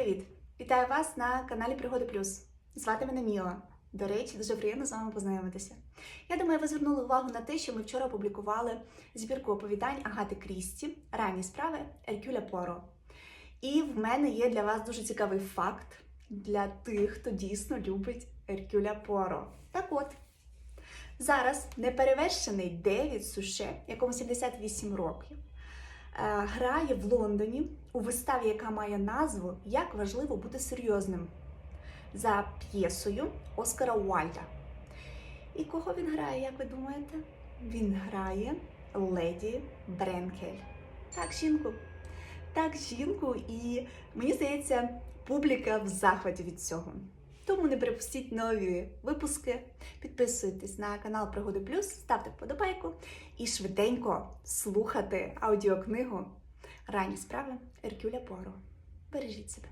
Привіт! Вітаю вас на каналі Пригоди Плюс. Звати мене Міла. До речі, дуже приємно з вами познайомитися. Я думаю, ви звернули увагу на те, що ми вчора опублікували збірку оповідань Агати Крісті, ранні справи Еркюля Поро. І в мене є для вас дуже цікавий факт для тих, хто дійсно любить Еркюля Поро. Так от, зараз неперевершений Девід Суше, якому 78 років, грає в Лондоні у виставі, яка має назву Як важливо бути серйозним за п'єсою Оскара Уальда. І кого він грає, як ви думаєте? Він грає леді Бренкель. Так, жінку. Так, жінку, і мені здається, публіка в захваті від цього. Тому не припустіть нові випуски. Підписуйтесь на канал Пригоди Плюс, ставте вподобайку і швиденько слухати аудіокнигу Ранні справи Еркюля Поро. Бережіть себе.